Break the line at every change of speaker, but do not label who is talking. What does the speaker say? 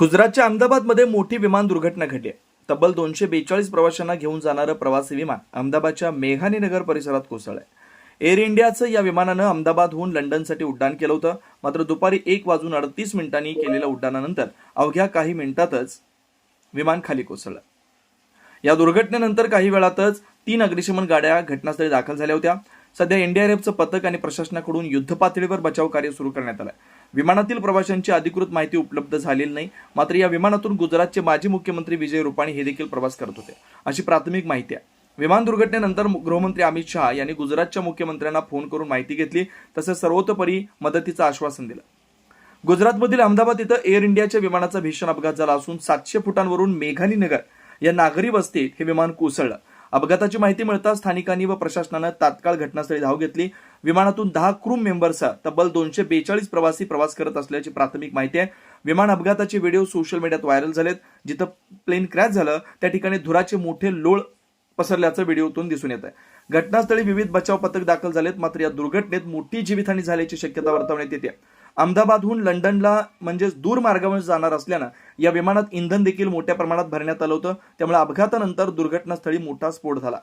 गुजरातच्या अहमदाबादमध्ये मोठी विमान दुर्घटना घडली आहे. तब्बल दोनशे बेचाळीस प्रवाशांना घेऊन जाणारं प्रवासी विमान अहमदाबादच्या मेघानी नगर परिसरात कोसळलंय एअर इंडियाचं या विमानानं अहमदाबादहून लंडनसाठी उड्डाण केलं होतं. मात्र दुपारी एक वाजून अडतीस मिनिटांनी केलेल्या उड्डाणानंतर अवघ्या काही मिनिटातच विमान खाली कोसळलं. या दुर्घटनेनंतर काही वेळातच तीन अग्निशमन गाड्या घटनास्थळी दाखल झाल्या होत्या. सध्या एनडीआरएफचं पथक आणि प्रशासनाकडून युद्ध पातळीवर बचाव कार्य सुरू करण्यात आलं विमानातील प्रवाशांची अधिकृत माहिती उपलब्ध झालेली नाही. मात्र या विमानातून गुजरातचे माजी मुख्यमंत्री विजय रुपाणी हे देखील प्रवास करत होते. अशी प्राथमिक माहिती आहे. विमान दुर्घटनेनंतर गृहमंत्री अमित शहा यांनी गुजरातच्या मुख्यमंत्र्यांना फोन करून माहिती घेतली. तसंच सर्वतोपरी मदतीचं आश्वासन दिलं. गुजरातमधील अहमदाबाद इथं एअर इंडियाच्या विमानाचा भीषण अपघात झाला असून सातशे फुटांवरून मेघानी नगर या नागरी वस्तीत हे विमान कोसळलं. अपघाताची माहिती मिळताच स्थानिकांनी व प्रशासनानं तात्काळ घटनास्थळी धाव घेतली. विमानातून दहा क्रू मेंबर्सचा तब्बल दोनशे बेचाळीस प्रवासी प्रवास करत असल्याची प्राथमिक माहिती आहे. विमान अपघाताचे व्हिडिओ सोशल मीडियात व्हायरल झालेत. जिथं प्लेन क्रॅश झालं त्या ठिकाणी धुराचे मोठे लोळ पसरल्याचं व्हिडिओतून दिसून येत आहे घटनास्थळी विविध बचाव पथक दाखल झालेत मात्र या दुर्घटनेत मोठी जीवितहानी झाल्याची शक्यता वर्तवण्यात येते. अहमदाबादहून लंडनला म्हणजेच दूर मार्गावर जाणार असल्यानं या विमानात इंधन देखील मोठ्या प्रमाणात भरण्यात आलं होतं. त्यामुळे अपघातानंतर दुर्घटनास्थळी मोठा स्फोट झाला.